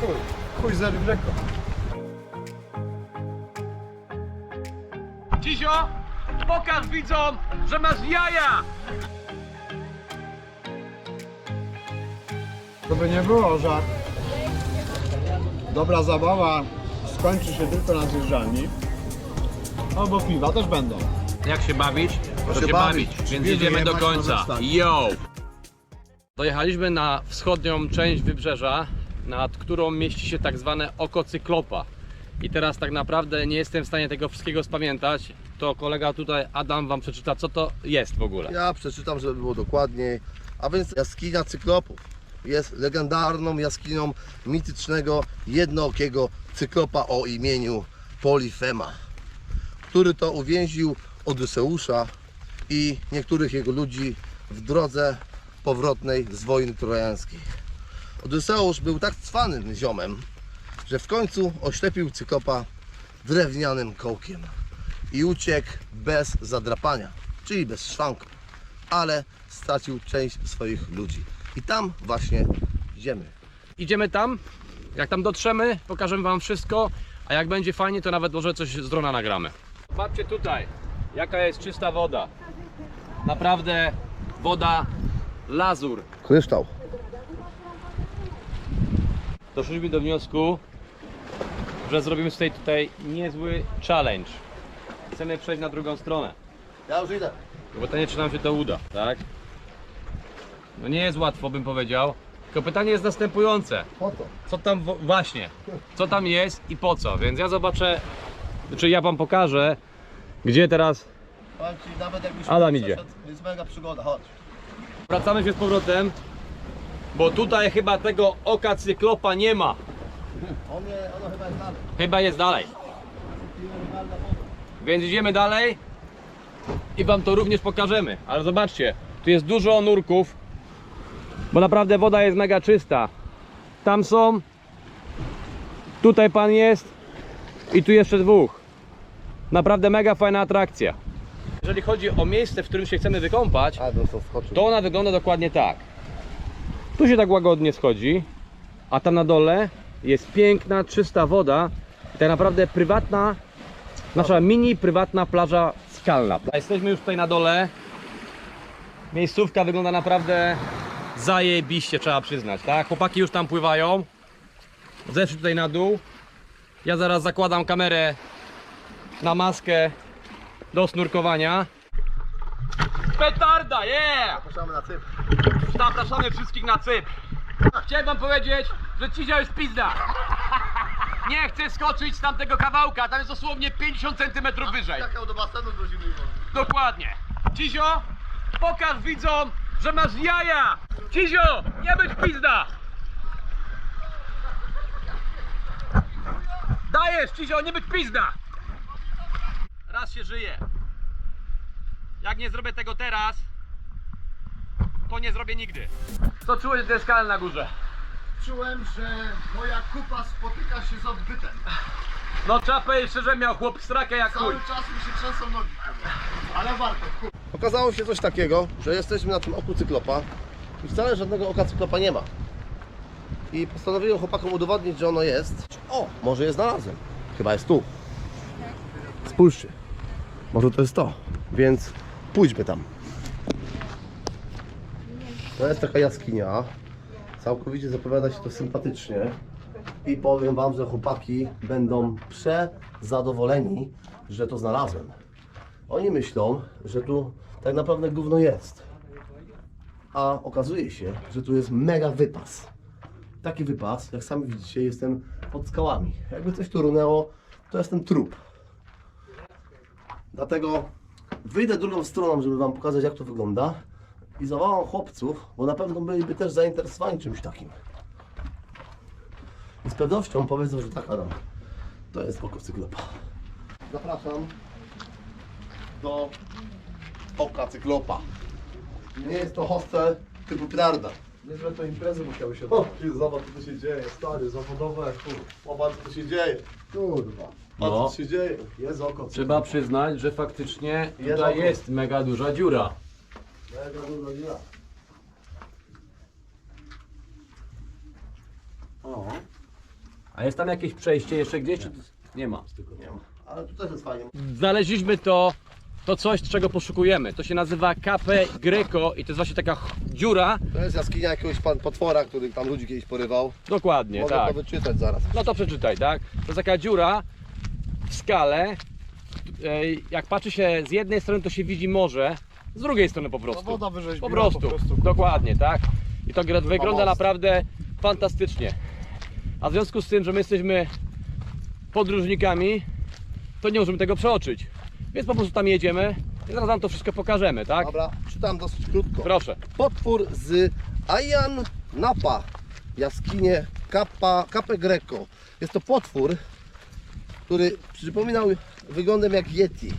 chuj. Chuj z rzeką. Cizio, pokaż widzom, że masz jaja! To by nie było, że dobra zabawa skończy się tylko na zjeżdżalni. Albo piwa też będą. Jak się bawić? To się się bawić. bawić, więc Willy jedziemy do jebać końca. Yo! Dojechaliśmy na wschodnią część wybrzeża, nad którą mieści się tak zwane oko cyklopa. I teraz tak naprawdę nie jestem w stanie tego wszystkiego spamiętać. To kolega tutaj, Adam, wam przeczyta, co to jest w ogóle. Ja przeczytam, żeby było dokładniej. A więc jaskinia cyklopów jest legendarną jaskinią mitycznego, jednookiego cyklopa o imieniu Polifema, który to uwięził Odyseusza i niektórych jego ludzi w drodze powrotnej z wojny trojańskiej. Odyseusz był tak cwanym ziomem, że w końcu oślepił cyklopa drewnianym kołkiem i uciekł bez zadrapania, czyli bez szwanku, ale stracił część swoich ludzi. I tam właśnie idziemy. Idziemy tam, jak tam dotrzemy, pokażemy wam wszystko, a jak będzie fajnie, to nawet może coś z drona nagramy. Patrzcie tutaj, jaka jest czysta woda. Naprawdę woda lazur. Kryształ. Doszliśmy do wniosku, że zrobimy tutaj, tutaj niezły challenge. Chcemy przejść na drugą stronę. Ja już idę. No pytanie, czy nam się to uda, tak? No nie jest łatwo, bym powiedział. Tylko pytanie jest następujące. Po to. Co tam wo- właśnie? Co tam jest i po co? Więc ja zobaczę, czy ja wam pokażę, gdzie teraz Powiem Ci, nawet jakbyś Adam idzie. Jest mega przygoda, chodź. wracamy się z powrotem. Bo tutaj chyba tego oka cyklopa nie ma. On nie, ono chyba jest dalej. Chyba jest dalej. Więc idziemy dalej i wam to również pokażemy. Ale zobaczcie, tu jest dużo nurków, bo naprawdę woda jest mega czysta. Tam są, tutaj pan jest i tu jeszcze dwóch. Naprawdę mega fajna atrakcja. Jeżeli chodzi o miejsce, w którym się chcemy wykąpać, A, no to skoczył. to ona wygląda dokładnie tak. Tu się tak łagodnie schodzi, a tam na dole jest piękna, czysta woda. Tak naprawdę prywatna, nasza mini prywatna plaża skalna. Jesteśmy już tutaj na dole. Miejscówka wygląda naprawdę zajebiście, trzeba przyznać, tak? Chłopaki już tam pływają. Zeszli tutaj na dół. Ja zaraz zakładam kamerę na maskę do snurkowania. Petarda, yeah! Zapraszamy na cyp. Zapraszamy wszystkich na Cypr. Chciałem wam powiedzieć, że Cizio jest pizda. Nie chcę skoczyć z tamtego kawałka, tam jest dosłownie 50 cm wyżej. Jaka do basenu do zimnej wody. Dokładnie. Cizio, pokaż widzom, że masz jaja. Cizio, nie być pizda. Dajesz, Cizio, nie być pizda. Raz się żyje. Jak nie zrobię tego teraz, to nie zrobię nigdy. Co czułeś skale na górze? Czułem, że moja kupa spotyka się z odbytem. No trzeba powiedzieć szczerze, miał chłop strakę jak chuj. Cały czas mi się trzęsą nogi. kurwa. Ale warto. Okazało się coś takiego, że jesteśmy na tym oku cyklopa i wcale żadnego oka cyklopa nie ma. I postanowiłem chłopakom udowodnić, że ono jest. O, może je znalazłem. Chyba jest tu. Spójrzcie. Może to jest to. Więc pójdźmy tam. To jest taka jaskinia. Całkowicie zapowiada się to sympatycznie. I powiem Wam, że chłopaki będą przezadowoleni, że to znalazłem. Oni myślą, że tu tak naprawdę gówno jest. A okazuje się, że tu jest mega wypas. Taki wypas, jak sami widzicie, jestem pod skałami. Jakby coś tu runęło, to jestem trup. Dlatego wyjdę drugą stroną, żeby Wam pokazać, jak to wygląda. I zawołam chłopców, bo na pewno byliby też zainteresowani czymś takim. I z pewnością powiedzą, że tak, Adam. To jest oko cyklopa. Zapraszam do oka cyklopa. Nie jest to hostel typu Pilarda. Niezłe to imprezy musiały się O, zobacz co tu się dzieje, stary, zawodowe, kur. Zobacz co tu się dzieje. Kurwa. Patrz No. co się dzieje. Jest oko. Trzeba przyznać, że faktycznie Jest tutaj oko. jest mega duża dziura. Mega duża dziura. O. A jest tam jakieś przejście jeszcze gdzieś? Czy... Nie ma. Nie ma. Ale tu też jest fajnie. Znaleźliśmy to, to coś, czego poszukujemy. To się nazywa Cape Greco i to jest właśnie taka ch- dziura. To jest jaskinia jakiegoś pan potwora, który tam ludzi kiedyś porywał. Dokładnie, Mogę tak. to wyczytać zaraz. No to przeczytaj, tak? To jest taka dziura w skale. Ej, Jak patrzy się z jednej strony, to się widzi morze, z drugiej strony po No prostu. woda wyrzeźbiona Po prostu, po prostu. dokładnie, tak? I to gra- wygląda most. naprawdę fantastycznie. A w związku z tym, że my jesteśmy podróżnikami, to nie możemy tego przeoczyć. Więc po prostu tam jedziemy i zaraz wam to wszystko pokażemy, tak? Dobra, czytam dosyć krótko. Proszę. Potwór z Ayan Napa, jaskinie Kappa, Cape Greco. Jest to potwór, który przypominał wyglądem jak Yeti.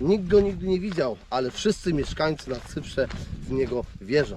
Nikt go nigdy nie widział, ale wszyscy mieszkańcy na Cyprze w niego wierzą.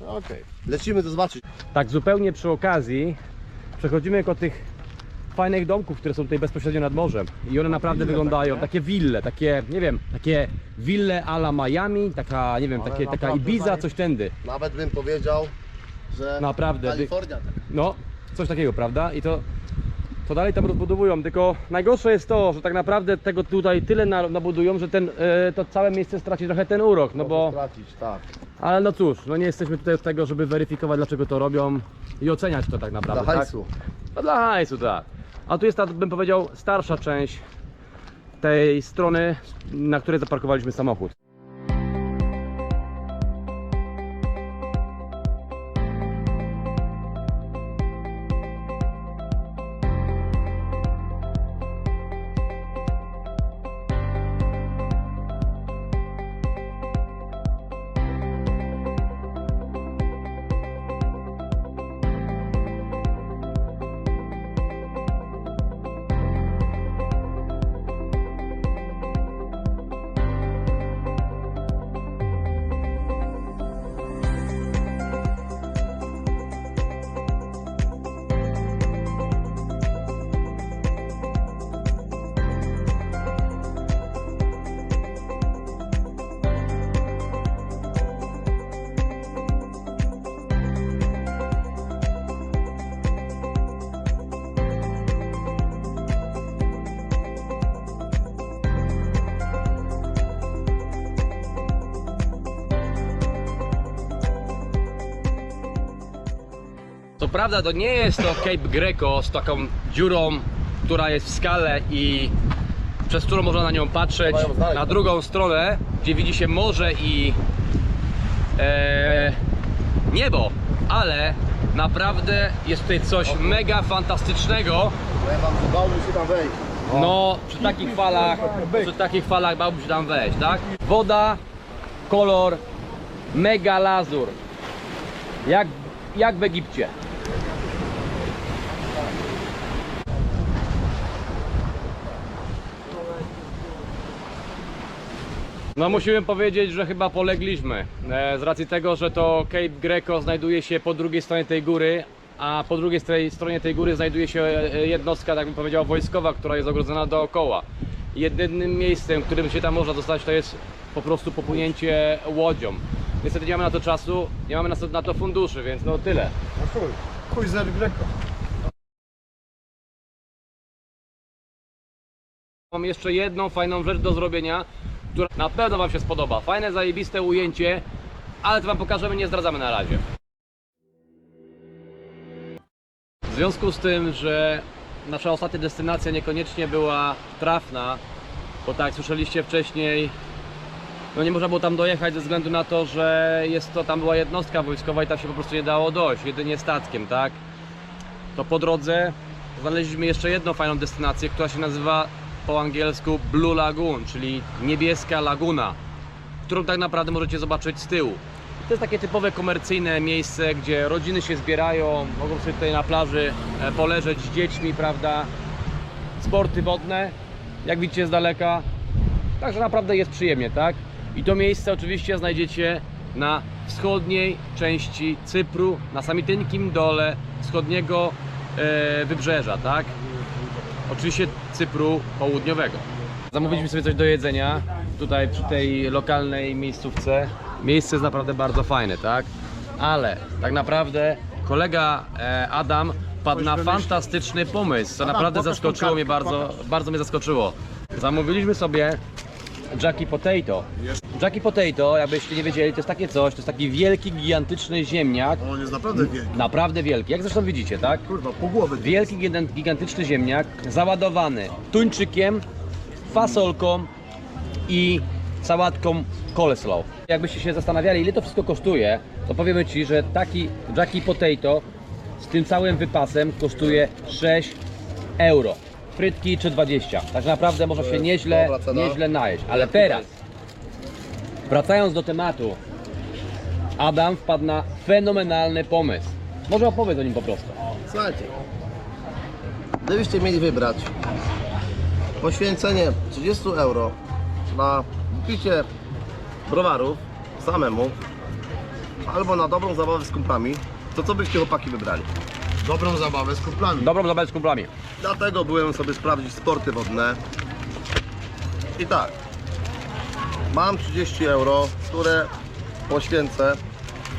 Okej. Lecimy to zobaczyć. Tak zupełnie przy okazji przechodzimy koło tych fajnych domków, które są tutaj bezpośrednio nad morzem i one naprawdę wyglądają, takie, takie wille, takie, nie wiem, takie wille a la Miami, taka, nie wiem, Ale takie, taka Ibiza, coś tędy. Nawet bym powiedział, że Naprawdę, Kalifornia. tak. No, coś takiego, prawda? I to, to dalej tam rozbudowują, tylko najgorsze jest to, że tak naprawdę tego tutaj tyle na- nabudują, że ten, e, to całe miejsce straci trochę ten urok, no bo, stracić, tak. ale no cóż, no nie jesteśmy tutaj od tego, żeby weryfikować dlaczego to robią i oceniać to tak naprawdę, Dla tak? hajsu. No dla hajsu, tak. A tu jest ta, bym powiedział, starsza część tej strony, na której zaparkowaliśmy samochód. Prawda to nie jest to Cape Greco z taką dziurą, która jest w skale i przez którą można na nią patrzeć na drugą stronę, gdzie widzi się morze i e, niebo, ale naprawdę jest tutaj coś mega fantastycznego. Bałbym się tam wejść. No, przy takich falach, przy takich falach bałbym się tam wejść, tak? Woda, kolor, mega lazur. Jak, jak w Egipcie. No musimy powiedzieć, że chyba polegliśmy. E, Z racji tego, że to Cape Greco znajduje się po drugiej stronie tej góry, a po drugiej stronie- tej góry znajduje się e, jednostka, tak bym powiedział, wojskowa, która jest ogrodzona dookoła. Jedynym miejscem, którym się tam można dostać, to jest po prostu popłynięcie łodzią. Niestety nie mamy na to czasu, nie mamy na to, funduszy, więc no tyle. No. Chuj Greco. Mam jeszcze jedną fajną rzecz do zrobienia, która na pewno Wam się spodoba. Fajne, zajebiste ujęcie, ale to Wam pokażemy, nie zdradzamy na razie. W związku z tym, że nasza ostatnia destynacja niekoniecznie była trafna, bo tak jak słyszeliście wcześniej, no nie można było tam dojechać ze względu na to, że jest to tam była jednostka wojskowa i tam się po prostu nie dało dojść, jedynie statkiem, tak? To po drodze znaleźliśmy jeszcze jedną fajną destynację, która się nazywa po angielsku Blue Lagoon, czyli niebieska laguna, którą tak naprawdę możecie zobaczyć z tyłu. To jest takie typowe komercyjne miejsce, gdzie rodziny się zbierają, mogą sobie tutaj na plaży e, poleżeć z dziećmi, prawda? Sporty wodne, jak widzicie z daleka. Także naprawdę jest przyjemnie, tak? I to miejsce oczywiście znajdziecie na wschodniej części Cypru, na samiteńkim dole wschodniego e, wybrzeża, tak? Oczywiście Cypru południowego. Zamówiliśmy sobie coś do jedzenia tutaj przy tej lokalnej miejscówce. Miejsce jest naprawdę bardzo fajne, tak? Ale tak naprawdę kolega e, Adam wpadł coś na fantastyczny pomysł, co naprawdę zaskoczyło mnie bardzo, bardzo mnie zaskoczyło. Zamówiliśmy sobie Jackie Potato. Jackie Potato, jakbyście nie wiedzieli, to jest takie coś, to jest taki wielki, gigantyczny ziemniak, On jest naprawdę wielki. naprawdę wielki, jak zresztą widzicie, tak? Kurwa, pół głowy. Wielki, gigan- gigantyczny ziemniak, załadowany tuńczykiem, fasolką i sałatką coleslaw. Jakbyście się zastanawiali, ile to wszystko kosztuje, to powiemy Ci, że taki Jackie Potato z tym całym wypasem kosztuje 6 euro. Frytki czy 20. Tak naprawdę można się nieźle, dobra cena. nieźle najeść. Ale teraz, wracając do tematu, Adam wpadł na fenomenalny pomysł. Może opowiedz o nim po prostu. Słuchajcie, gdybyście mieli wybrać poświęcenie 30 euro na picie browarów samemu albo na dobrą zabawę z kumplami, to co byście chłopaki wybrali? Dobrą zabawę z kumplami. Dobrą zabawę z kumplami. Dlatego byłem sobie sprawdzić sporty wodne. I tak, mam 30 euro, które poświęcę.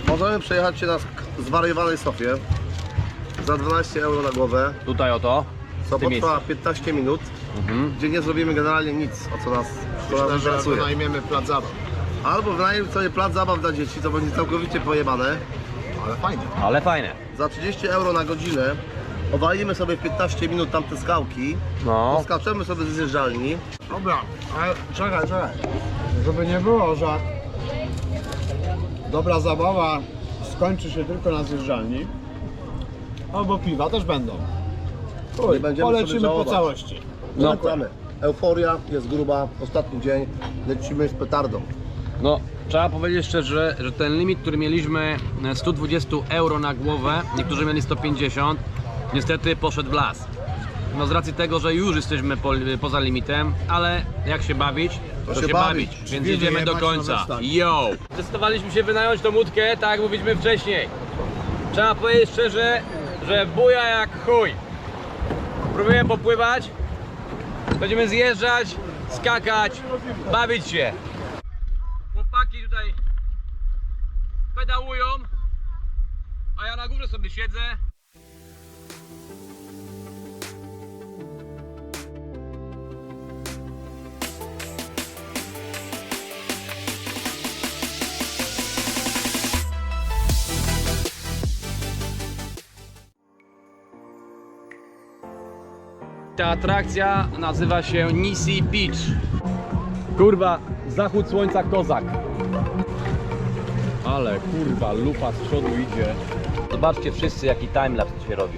Możemy przejechać się na sk- zwariowanej Sofie za 12 euro na głowę. Tutaj oto. To w tym potrwa 15 minut, Mhm. gdzie nie zrobimy generalnie nic, o co nas, co nas Myślę, że interesuje. wynajmiemy plac zabaw. Albo wynajmij sobie plac zabaw dla dzieci, to będzie całkowicie pojebane. Ale fajnie. Ale fajne. Za 30 euro na godzinę owalimy sobie w 15 minut tamte skałki, No. skaczemy sobie ze zjeżdżalni. Dobra, ale czekaj, czekaj. Żeby nie było, że dobra zabawa skończy się tylko na zjeżdżalni, albo piwa też będą. Chuj, Nie będziemy polecimy sobie po żałować. całości. No. Zaczynamy. Euforia jest gruba, ostatni dzień, lecimy z petardą. No, trzeba powiedzieć szczerze, że ten limit, który mieliśmy e, 120 euro na głowę, niektórzy mieli 150, niestety poszedł w las. No z racji tego, że już jesteśmy po, poza limitem, ale jak się bawić, to, To się, się bawić, bawić. więc Drzwi jedziemy do końca. Yo! Zdecydowaliśmy się wynająć tą łódkę, tak jak mówiliśmy wcześniej. Trzeba powiedzieć szczerze, że buja jak chuj. Próbujemy popływać, będziemy zjeżdżać, skakać, bawić się. Chłopaki tutaj pedałują, a ja na górze sobie siedzę. Ta atrakcja nazywa się Nisi Beach. Kurwa, zachód słońca kozak. Ale kurwa, lupa z przodu idzie. Zobaczcie wszyscy jaki timelapse się robi.